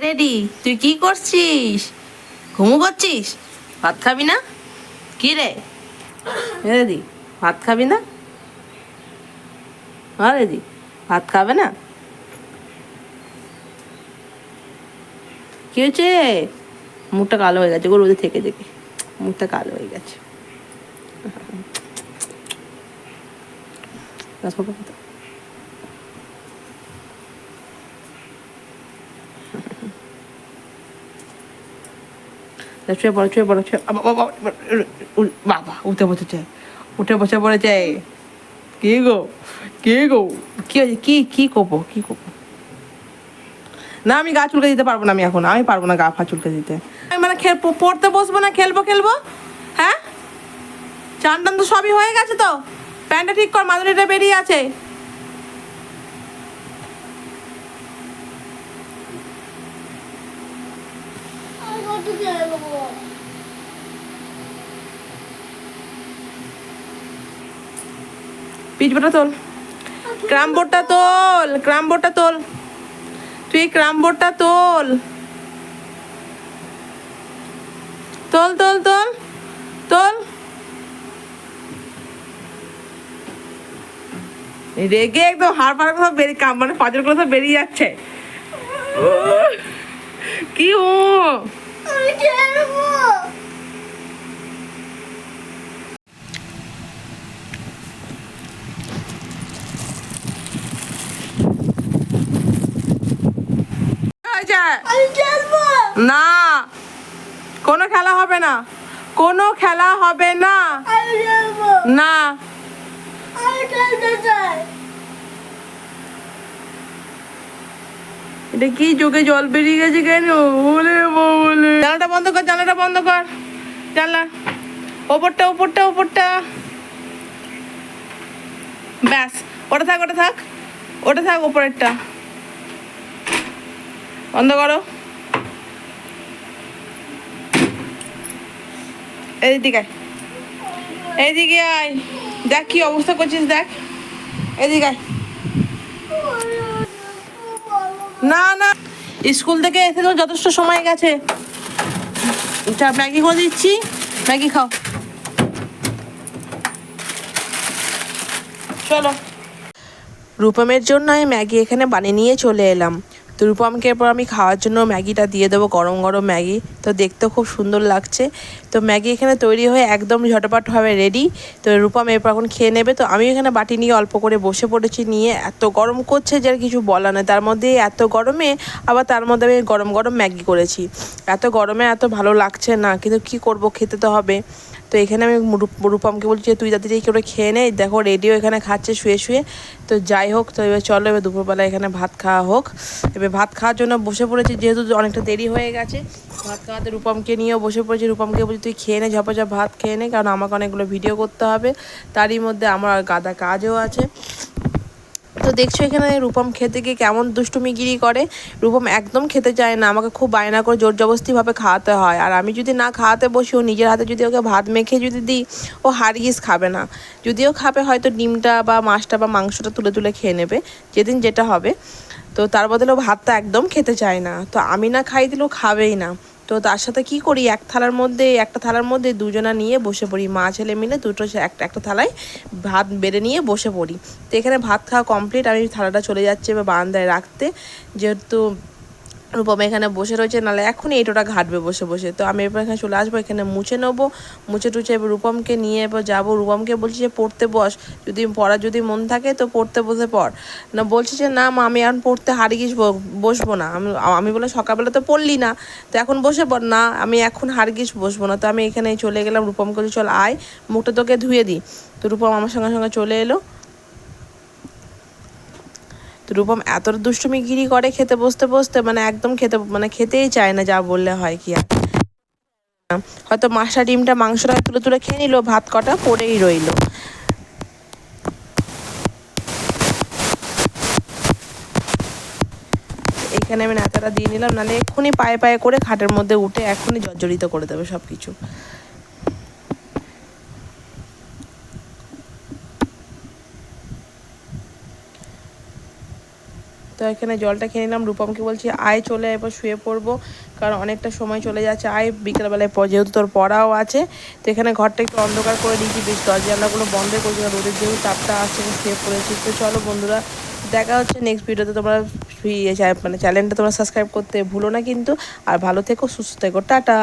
Ready? তুই কি করছিস? ঘুমু করছিস? ভাত খাবি না? কি রে? রেডি। ভাত খাবি না? হ্যাঁ রেডি। ভাত খাবে না? কি হয়েছে? মুখটা কালো হয়ে গেছে। গরু থেকে থেকে মুখটা কালো হয়ে গেছে। শুয়ে শুয়ে বাবা, উঠে উঠে বসে পড়েছে কি গো? কি গো? কি হয়েছে কি কি করব? কি করব? না আমি গা চুলকে দিতে পারব না আমি এখন। আমি পারব না গা ফা চুলকে দিতে। আমি মানে পড়তে বসবো না খেলব খেলব? হ্যাঁ? চান টান তো সবই হয়ে গেছে তো? প্যান্টটা ঠিক কর মাদুরিটা বেরিয়ে আছে আমি কত খেলব পিচবোটা তোল। ক্রাম বোর্ডটা তোল ক্রাম বোর্ডটা তোল। তুই ক্রাম বোর্ডটা তোল। তোল তোল তোল তোল। রেগে একদম হাড় ফাড় সব বেরিয়ে কাম মানে পাঁচের সব বেরিয়ে যাচ্ছে। কি ও? না, কোনো খেলা হবে না। কোনো খেলা হবে না। না। এটা কি চোখে জল বেরিয়ে গেছে কেন? বলে কর, জানালাটা বন্ধ কর। জানলা। ওপরটা ওপরটা ওপরটা। ব্যাস, ওটা থাক ওটা থাক। ওটা থাক, ওপরেরটা। বন্ধ করো। এইদিকে আয়। আয়। দেখ কি অবস্থা করছিস, দেখ। এদিকে আয়। না না। স্কুল থেকে এসে তো যথেষ্ট সময় গেছে। চা ম্যাগি করে দিচ্ছি। ম্যাগি খাও। চলো। রূপমের জন্য আমি ম্যাগি এখানে বানিয়ে নিয়ে চলে এলাম। তো রূপমকে এরপর আমি খাওয়ার জন্য ম্যাগিটা দিয়ে দেবো, গরম গরম ম্যাগি। তো দেখতেও খুব সুন্দর লাগছে। তো ম্যাগি এখানে তৈরি হয়ে একদম ঝটপটভাবে রেডি তো রূপম এরপর এখন খেয়ে নেবে। তো আমি এখানে বাটি নিয়ে অল্প করে বসে পড়েছি নিয়ে। এত গরম করছে যে আর কিছু বলা নেই। তার মধ্যে এত গরমে আবার তার মধ্যে আমি গরম গরম ম্যাগি করেছি। এত গরমে এত ভালো লাগছে না। কিন্তু কি করব? খেতে তো হবে। তো এখানে আমি রূপমকে বলছি যে, তুই তাড়াতাড়ি একটু খেয়ে নেই দেখো রেডিও এখানে খাচ্ছে, শুয়ে শুয়ে। তো যাই হোক, তো এবার চলো, এবার দুপুরবেলা এখানে ভাত খাওয়া হোক। এবার ভাত খাওয়ার জন্য বসে পড়েছি, যেহেতু অনেকটা দেরি হয়ে গেছে। ভাত খাওয়াতে রূপমকে নিয়েও বসে পড়েছি। রূপমকে বলছি, তুই খেয়ে নে, ঝপাঝপ ভাত খেয়ে নে, কারণ আমাকে অনেকগুলো ভিডিও করতে হবে। তারই মধ্যে আমার গাদা কাজও আছে। তো দেখছ এখানে রূপম খেতে গিয়ে কেমন দুষ্টুমিগিরি করে। রূপম একদম খেতে চায় না, আমাকে খুব বায়না করে জোর জবস্তিভাবে খাওয়াতে হয়। আর আমি যদি না খাওয়াতে বসি, ও নিজের হাতে যদি ওকে ভাত মেখে যদি দিই, ও হারগিস খাবে না। যদিও খাবে, হয়তো ডিমটা বা মাছটা বা মাংসটা তুলে তুলে খেয়ে নেবে, যেদিন যেটা হবে। তো তার বদলে ও ভাতটা একদম খেতে চায় না। তো আমি না খাই দিলেও খাবেই না। তো তার সাথে কি করি? এক থালার মধ্যে, একটা থালার মধ্যে দুজনা নিয়ে বসে পড়ি। মা ছেলে মিলে দুটো একটা একটা থালায় ভাত বেড়ে নিয়ে বসে পড়ি। তো এখানে ভাত খাওয়া কমপ্লিট আমি থালাটা চলে যাচ্ছে বা বারান্দায় রাখতে। যেহেতু রূপম এখানে বসে রয়েছে, নাহলে এখনই এটোটা ঘাটবে বসে বসে। তো আমি এবার এখানে চলে আসব, এখানে মুছে নেব, মুছে টুছে এবার রূপমকে নিয়ে এবার যাব। রূপমকে বলছি যে, পড়তে বস, যদি পড়ার যদি মন থাকে তো পড়তে বসে পড়। না, বলছি যে, না মা, আমি এখন পড়তে হারিগিস বসবো না। আমি আমি বলে সকালবেলা তো পড়লি না, তো এখন বসে পড়। না, আমি এখন হারগিস বসবো না। তো আমি এখানে চলে গেলাম, রূপমকে চল আয়, মুখটা তোকে ধুয়ে দিই। তো রূপম আমার সঙ্গে সঙ্গে চলে এলো। তো রূপম এত দুষ্টুমি গিরি করে খেতে বসতে বসতে মানে একদম খেতে মানে খেতেই চায় না যা বললে হয় কি আর। হয়তো মাছটা ডিমটা মাংসটা তুলে তুলে খেয়ে নিল, ভাত কটা পড়েই রইল। এখানে আমি নাতাটা দিয়ে নিলাম, নাহলে এক্ষুনি পায়ে পায়ে করে খাটের মধ্যে উঠে এক্ষুনি জর্জরিত করে দেবে সব কিছু তো এখানে জলটা খেয়ে নিলাম। রূপমকে বলছি, আয়, চলে এবার শুয়ে পড়ব। কারণ অনেকটা সময় চলে যাচ্ছে। আয়, বিকেলবেলায় যেহেতু তোর পড়াও আছে, তো এখানে ঘরটা একটু অন্ধকার করে দিয়েছি। বেশ দরজা জানলাগুলো বন্ধ করছি কারণ রোদের যেহেতু তাপটা আছে শুয়ে পড়েছি। তো চলো বন্ধুরা, দেখা হচ্ছে নেক্সট ভিডিওতে তোমরা মানে চ্যানেলটা তোমরা সাবস্ক্রাইব করতে ভুলো না কিন্তু। আর ভালো থেকো, সুস্থ থেকো। টাটা!